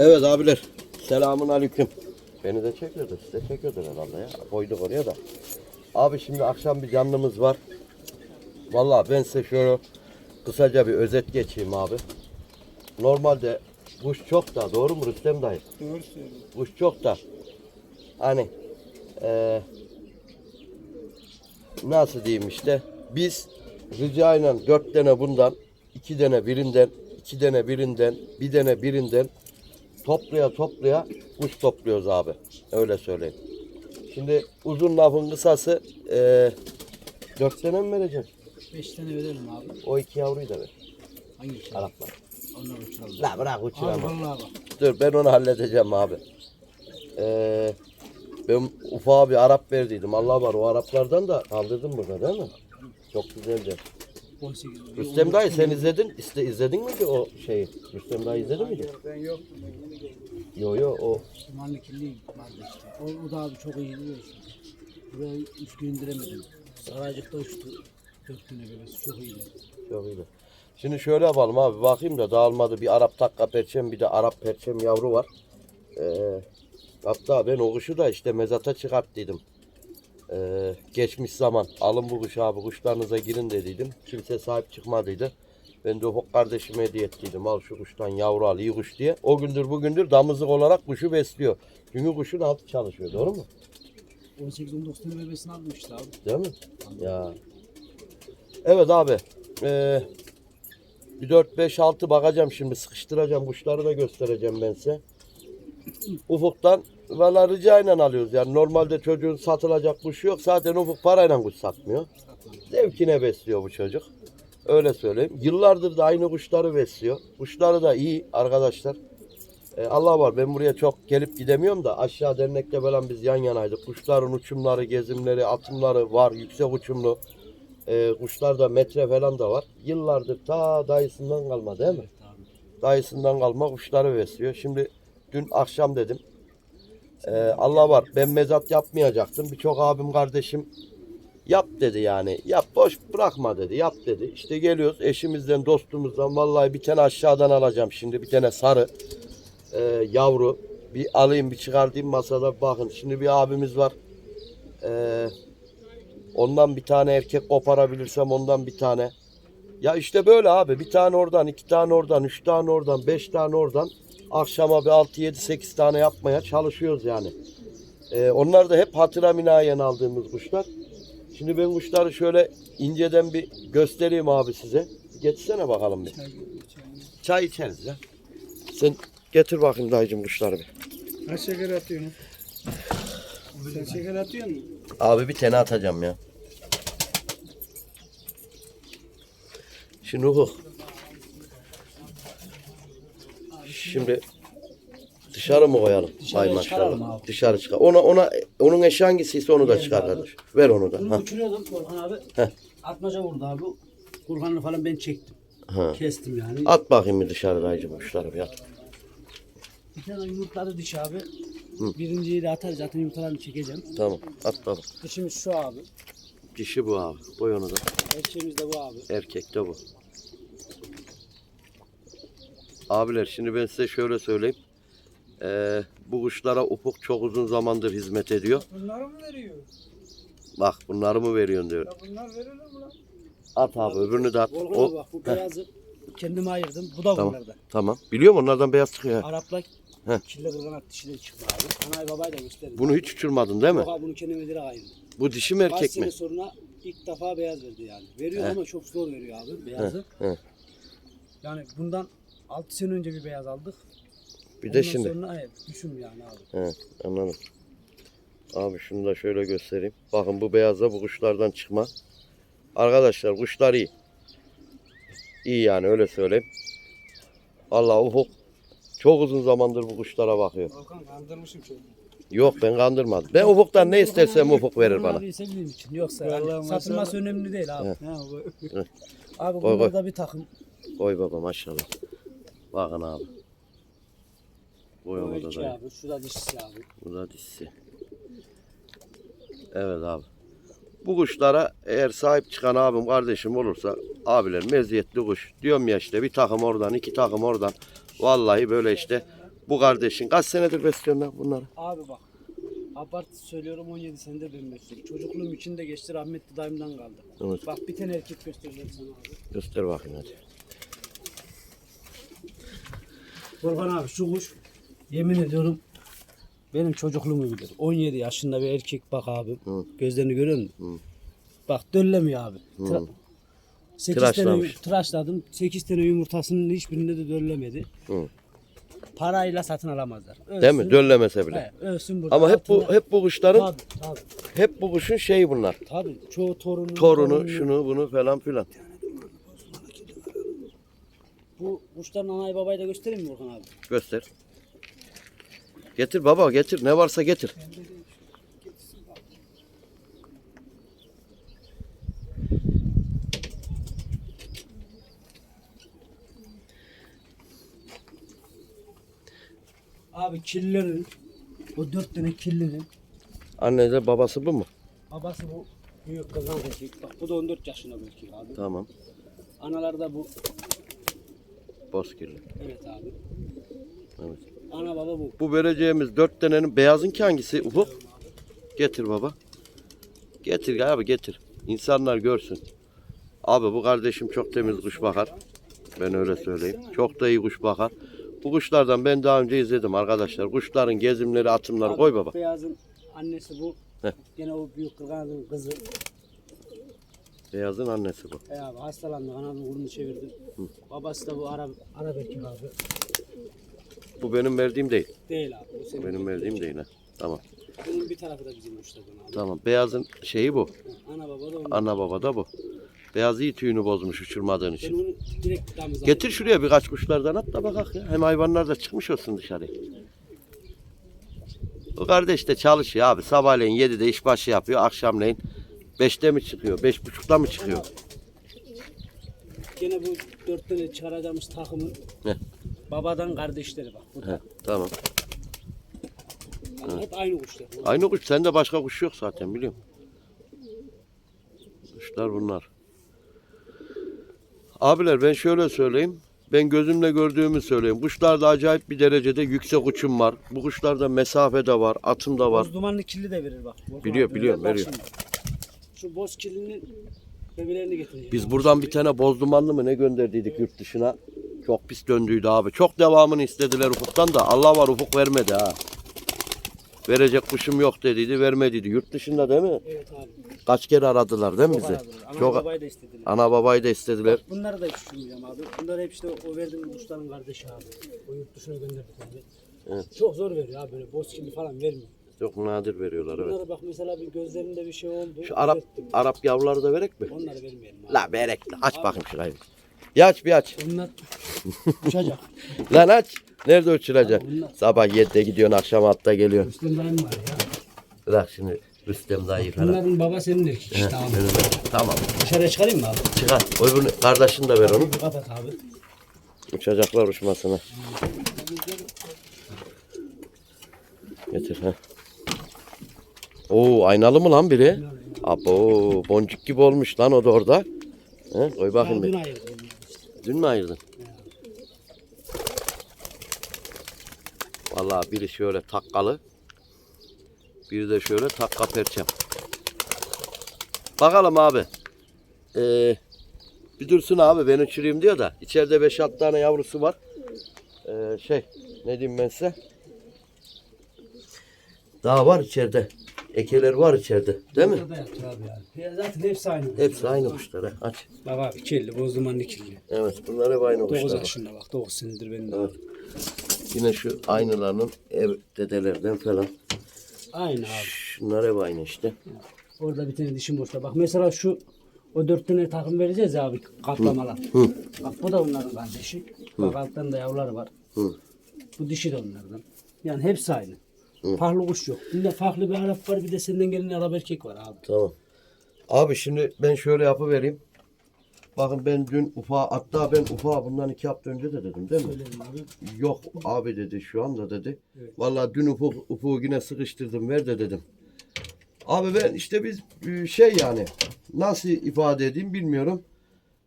Evet abiler. Selamun aleyküm. Beni de çekiyordu. Size çekiyordu herhalde ya. Koyduk oraya da. Abi şimdi akşam bir canlımız var. Vallahi ben size şöyle kısaca bir özet geçeyim abi. Normalde kuş çok da doğru mu Rüstem dayı? Doğru söylüyorsun. Kuş çok da hani eee nasıl diyeyim işte biz ricayla dört tane bundan iki tane birinden iki tane birinden bir tane birinden toplaya toplaya kuş topluyoruz abi. Öyle söyleyeyim. Şimdi uzun lafın kısası eee dört tane mi vereceksin? Beş tane verelim abi. O iki yavruyu da ver. Hangi şey? Araplar. Onlar uçuralım. La bırak Abi uçurama. vallahi bak. Dur ben onu halledeceğim abi. Ee, ben ufağa bir Arap verdiydim. Allah var o Araplardan da kaldırdım burada değil mi? Çok güzeldi. 18. Rüstem dayı sen izledin. İste, izledin mi ki o şeyi? Rüstem dayı izledin mi? Ben yoktum. Ben yeni geldim. Yo yo o Dumanlı kirli vardı işte. O, o da abi çok de işte. Buraya üç gün indiremedim. Saraycıkta uçtu. Dört güne bebesi çok iyiydi. çok iyiydi. Şimdi şöyle yapalım abi bakayım da dağılmadı. Bir Arap takka perçem bir de Arap perçem yavru var. Ee, hatta ben o kuşu da işte mezata çıkarttıydım. Ee, geçmiş zaman alın bu kuşu abi kuşlarınıza girin dediydim. Kimse sahip çıkmadıydı. Ben de Ufuk kardeşime hediye ettiydim. Al şu kuştan yavru al iyi kuş diye. O gündür bugündür damızlık olarak kuşu besliyor. Çünkü kuşun altı çalışıyor doğru mu? 18-19 tane bebesini aldım işte abi. Değil mi? Ya. Evet abi. Ee, bir 4 5 6 bakacağım şimdi sıkıştıracağım kuşları da göstereceğim ben size. Ufuk'tan valla ricayla alıyoruz yani normalde çocuğun satılacak kuşu yok zaten Ufuk parayla kuş satmıyor. Zevkine besliyor bu çocuk. Öyle söyleyeyim. Yıllardır da aynı kuşları besliyor. Kuşları da iyi arkadaşlar. Ee, Allah var ben buraya çok gelip gidemiyorum da aşağı dernekte falan biz yan yanaydık. Kuşların uçumları, gezimleri, atımları var. Yüksek uçumlu. Ee, kuşlar da metre falan da var. Yıllardır ta dayısından kalma değil mi? Dayısından kalma kuşları besliyor. Şimdi dün akşam dedim. Ee, Allah var ben mezat yapmayacaktım. Birçok abim kardeşim yap dedi yani. Yap boş bırakma dedi. Yap dedi. İşte geliyoruz eşimizden dostumuzdan vallahi bir tane aşağıdan alacağım şimdi. Bir tane sarı e, yavru. Bir alayım bir çıkartayım masada bakın. Şimdi bir abimiz var. E, ondan bir tane erkek koparabilirsem ondan bir tane. Ya işte böyle abi. Bir tane oradan, iki tane oradan, üç tane oradan, beş tane oradan. Akşama bir altı, yedi, sekiz tane yapmaya çalışıyoruz yani. E, onlar da hep hatıra minayen aldığımız kuşlar. Şimdi ben kuşları şöyle inceden bir göstereyim abi size. Getirsene bakalım bir. Çay içeriz ya. Sen getir bakayım dayıcım kuşları bir. Kaç şeker atıyorsun? Sen şeker atıyor musun? Abi bir tane atacağım ya. Şimdi hukuk. Şimdi dışarı mı koyalım? Dışarıya Ay maşallah. abi. Dışarı çıkar. Ona ona onun eşi hangisiyse onu da çıkar kardeş. Ver onu da. Bunu Ha. uçuruyordum Korhan abi. Heh. Atmaca vurdu abi. Kurhan'ı falan ben çektim. Ha. Kestim yani. At bakayım bir dışarı dayıcım kuşları bir at. Bir tane yumurtladı dişi abi. Birinciyi de atar zaten yumurtalarını çekeceğim. Tamam. At baba. Dişimiz şu abi. Dişi bu abi. Koy onu da. Erkeğimiz de bu abi. Erkek de bu. Abiler şimdi ben size şöyle söyleyeyim. Ee, bu kuşlara Ufuk çok uzun zamandır hizmet ediyor. Bunları mı veriyor? Bak bunları mı veriyorsun diyor. Ya bunlar verilir mi lan? At abi öbürünü de at. Volkan'a O, bak bu beyazı kendime ayırdım. Bu da Tamam. bunlarda. tamam. Biliyor musun onlardan beyaz çıkıyor. ha. Araplar Heh. kille kırganak dişileri çıktı abi. Anay babayı da gösterdim. Bunu hiç uçurmadın değil mi? Yok abi bunu kendime direkt ayırdım. Bu dişi mi Kaç erkek sene mi? sonra ilk defa beyaz verdi yani. Veriyor ama çok zor veriyor abi beyazı. He. Yani bundan 6 sene önce bir beyaz aldık. Bir de Ondan şimdi. sonra evet, düşün yani abi. He, anladım. Abi şunu da şöyle göstereyim. Bakın bu beyazda bu kuşlardan çıkma. Arkadaşlar kuşlar iyi. İyi yani öyle söyleyeyim. Allah ufuk çok uzun zamandır bu kuşlara bakıyor. Volkan kandırmışım çocuğu. Yok ben kandırmadım. Ben ufuktan ne istersem ufuk verir bana. sevdiğim için. Yoksa Vallahi yani satılması önemli değil abi. He. Ha bu. Abi Koy, bunlar da bir takım. Koy baba maşallah. Bakın abi. Bu onu da abi. Şu da dişisi abi. Bu da dişisi. Evet abi. Bu kuşlara eğer sahip çıkan abim kardeşim olursa abiler meziyetli kuş. Diyorum ya işte bir takım oradan iki takım oradan. Vallahi böyle işte Bu kardeşin. Kaç senedir besliyorsun lan bunları? Abi bak. Abartı söylüyorum 17 senedir ben besliyorum. Çocukluğum içinde geçti rahmetli dayımdan kaldı. Evet. Bak bir tane erkek göstereceğim sana abi. Göster bakayım hadi. Volkan abi şu kuş yemin ediyorum benim çocukluğumu bilir. 17 yaşında bir erkek bak abi. Hı. Gözlerini görüyor musun? Bak döllemiyor abi. Tra- 8 tane Tıraşlamış. tıraşladım. 8 tane yumurtasının hiçbirinde de döllemedi. Hı. Parayla satın alamazlar. Ölsün, Değil mi? Döllemese bile. He, ölsün burada. Ama hep bu altında- hep bu kuşların Tabii tabii. hep bu kuşun şeyi bunlar. Tabii çoğu torunu. Torunu, şunu, bunu falan filan. Bu kuşların anayı babayı da göstereyim mi Volkan abi? Göster. Getir baba getir. Ne varsa getir. Abi kirlilerin o dört tane kirlinin Anne de babası bu mu? babası bu büyük kızan. Bak bu da 14 yaşında erkek abi. Tamam. Anaları da bu. Bozkirli. Evet abi. Evet. Ana baba bu. Bu vereceğimiz dört tanenin beyazın ki hangisi Ufuk? Getir baba. Getir abi getir. İnsanlar görsün. Abi bu kardeşim çok temiz kuş bakar. Ben öyle söyleyeyim. Çok da iyi kuş bakar. Bu kuşlardan ben daha önce izledim arkadaşlar. Kuşların gezimleri, atımları Abi, koy baba. Beyazın annesi bu. Heh. Gene o büyük kızın kızı. Beyazın annesi bu. E abi hastalandı. Kanadını burnunu çevirdi. Babası da bu Arap, Arap erkek abi. Bu benim verdiğim değil. Değil abi. Bu senin Benim verdiğim değil ha. Tamam. Bunun bir tarafı da bizim uçlardan abi. Tamam. Beyazın şeyi bu. Ana baba da onun. Ana baba da bu. Beyaz iyi tüyünü bozmuş uçurmadığın Ben için. onu direkt damız Getir şuraya birkaç kuşlardan at da bakak ya. Hem hayvanlar da çıkmış olsun dışarıya. O kardeş de çalışıyor abi. Sabahleyin 7'de işbaşı yapıyor. Akşamleyin 5'te mi çıkıyor? 5.30'da mı çıkıyor? Gene bu dört tane çıkaracağımız takımın Heh. babadan kardeşleri bak. Bu He, tamam. Yani hep aynı kuşlar. Aynı kuş. Sende başka kuş yok zaten biliyorum. Kuşlar bunlar. Abiler ben şöyle söyleyeyim. Ben gözümle gördüğümü söyleyeyim. Kuşlarda acayip bir derecede yüksek uçum var. Bu kuşlarda mesafe de var, atım da var. Boz dumanlı kirli de verir bak. Biliyor, bak veriyor. şimdi. Şu boz kirlinin bebelerini getireceğim. Biz buradan bir tane boz dumanlı mı ne gönderdiydik yurt dışına. Çok pis döndüydü abi. Çok devamını istediler Ufuk'tan da. Allah var Ufuk vermedi ha. Verecek kuşum yok dediydi, vermediydi. Yurt dışında değil mi? Evet abi. Kaç kere aradılar değil mi bizi? aradılar. Ana Çok babayı da istediler. ana babayı da istediler. Bunları da hiç düşünmüyorum abi. Bunlar hep işte o verdiğim kuşların kardeşi abi. O yurt dışına gönderdik abi. Evet. Çok zor veriyor abi böyle boz kirli falan vermiyor. Çok nadir veriyorlar evet. Bunlara bak mesela bir gözlerinde bir şey oldu. Şu Arap düzelttim. Arap yavruları da verek mi? Onları vermeyelim abi. La verek. Aç bakayım şurayı. Ya aç bir aç. Onlar uçacak. Lan aç. Nerede uçuracak? Abi bunlar- Sabah 7'de gidiyorsun, akşam 6'da geliyorsun. Üstün dayım var ya. Bırak şimdi Rüstem dayı falan. Bunların baba senin erkek işte abi. Tamam. Dışarıya çıkarayım mı abi? Çıkar. Öbürünü kardeşini de ver onu. Kapat abi. Uçacaklar uçmasına. Getir ha. Oo aynalı mı lan biri? Abo boncuk gibi olmuş lan o da orada. He, koy bakayım bir. Dün mü ayırdın? Vallahi biri şöyle takkalı. Biri de şöyle takka perçem. Bakalım abi. Ee, bir dursun abi ben uçurayım diyor da. içeride 5-6 tane yavrusu var. Ee, şey ne diyeyim ben size. Daha var içeride. Ekeler var içeride. Değil mi? Burada yaptı abi yani. Ya zaten hepsi aynı. Hepsi aynı kuşlar. ha. Aç. Bak abi kirli, boz dumanlı kirli. Evet bunlar hep aynı 9 kuşlar. yaşında bak, 9 senedir benim. Evet. Yine şu aynılarının ev dedelerden falan. Aynı abi. Şunlar hep aynı işte. Orada bir tane dişim boşta. Bak mesela şu o dört tane takım vereceğiz ya abi kaplamalar. Bak bu da onların kardeşi. Bak alttan da yavruları var. Bu dişi de onlardan. Yani hepsi aynı. Farklı kuş yok. De farklı bir Arap var bir de senden gelen Arap erkek var abi. Tamam. Abi şimdi ben şöyle yapıvereyim. Bakın ben dün ufa hatta ben ufa bundan iki hafta önce de dedim değil mi? Söyledim abi. Yok abi dedi şu anda dedi. Evet. Vallahi dün ufuk, ufuğu yine sıkıştırdım ver de dedim. Abi ben işte biz e, şey yani nasıl ifade edeyim bilmiyorum.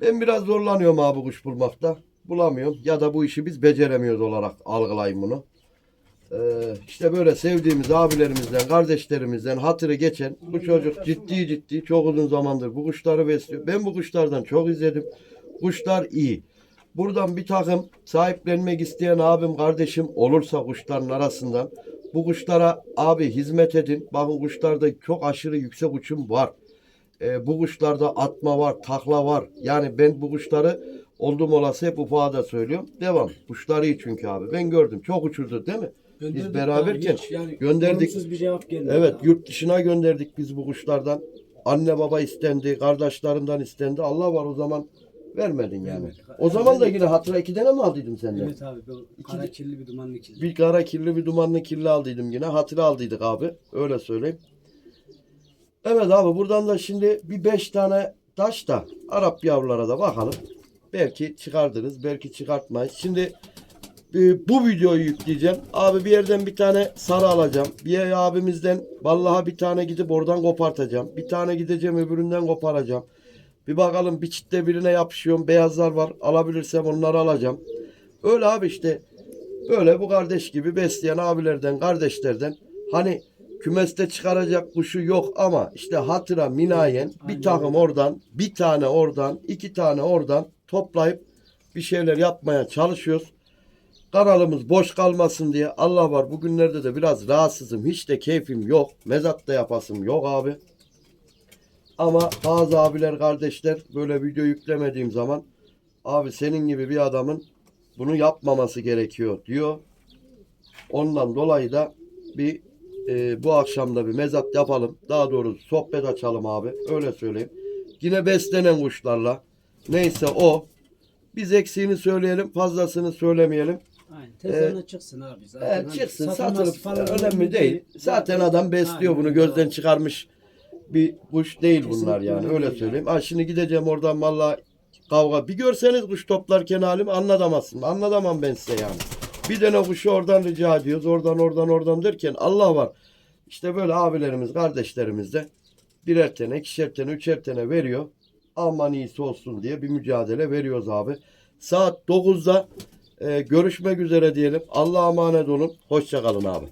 Ben biraz zorlanıyorum abi kuş bulmakta. Bulamıyorum ya da bu işi biz beceremiyoruz olarak algılayayım bunu. Ee, işte böyle sevdiğimiz abilerimizden, kardeşlerimizden hatırı geçen bu çocuk ciddi ciddi çok uzun zamandır bu kuşları besliyor. Ben bu kuşlardan çok izledim. Kuşlar iyi. Buradan bir takım sahiplenmek isteyen abim kardeşim olursa kuşların arasından bu kuşlara abi hizmet edin. Bakın kuşlarda çok aşırı yüksek uçum var. Ee, bu kuşlarda atma var, takla var. Yani ben bu kuşları oldum olası hep ufağa da söylüyorum. Devam. Kuşlar iyi çünkü abi. Ben gördüm. Çok uçurdu değil mi? Gönderdik beraberken hiç yani gönderdik. bir cevap gelmedi. Evet daha. yurt dışına gönderdik biz bu kuşlardan. Anne baba istendi, kardeşlerinden istendi. Allah var o zaman vermedin yani. Vermedik. O zaman da yine hatıra iki tane mi aldıydım senden? Evet abi bu kara kirli bir dumanlı kirli. Bir kara kirli bir dumanlı kirli aldıydım yine. Hatıra aldıydık abi. Öyle söyleyeyim. Evet abi buradan da şimdi bir beş tane taş da Arap yavrulara da bakalım. Belki çıkardınız, belki çıkartmayız. Şimdi e, bu videoyu yükleyeceğim. Abi bir yerden bir tane sarı alacağım. Bir abimizden vallahi bir tane gidip oradan kopartacağım. Bir tane gideceğim öbüründen koparacağım. Bir bakalım bir çitte birine yapışıyorum. Beyazlar var. Alabilirsem onları alacağım. Öyle abi işte böyle bu kardeş gibi besleyen abilerden, kardeşlerden hani kümeste çıkaracak kuşu yok ama işte hatıra minayen bir takım oradan, bir tane oradan, iki tane oradan toplayıp bir şeyler yapmaya çalışıyoruz. Kanalımız boş kalmasın diye Allah var bugünlerde de biraz rahatsızım. Hiç de keyfim yok. Mezat da yapasım yok abi. Ama bazı abiler kardeşler böyle video yüklemediğim zaman abi senin gibi bir adamın bunu yapmaması gerekiyor diyor. Ondan dolayı da bir e, bu akşam da bir mezat yapalım. Daha doğrusu sohbet açalım abi. Öyle söyleyeyim. Yine beslenen kuşlarla. Neyse o. Biz eksiğini söyleyelim, fazlasını söylemeyelim. Aynen. Tezgahına çıksın abi zaten. Evet, Hani çıksın, satılıp falan önemli değil. Zaten adam besliyor Aynen bunu gözden abi. çıkarmış bir kuş değil bunlar Kesinlikle yani öyle söyleyeyim. Ha şimdi gideceğim oradan valla kavga. Bir görseniz kuş toplarken halimi anlatamazsın. Anlatamam ben size yani. Bir tane kuşu oradan rica ediyoruz. Oradan oradan oradan derken Allah var. İşte böyle abilerimiz, kardeşlerimiz de birer tane, ikişer tane, üçer tane veriyor. Aman iyisi olsun diye bir mücadele veriyoruz abi. Saat 9'da e, görüşmek üzere diyelim. Allah'a emanet olun. Hoşça kalın abi.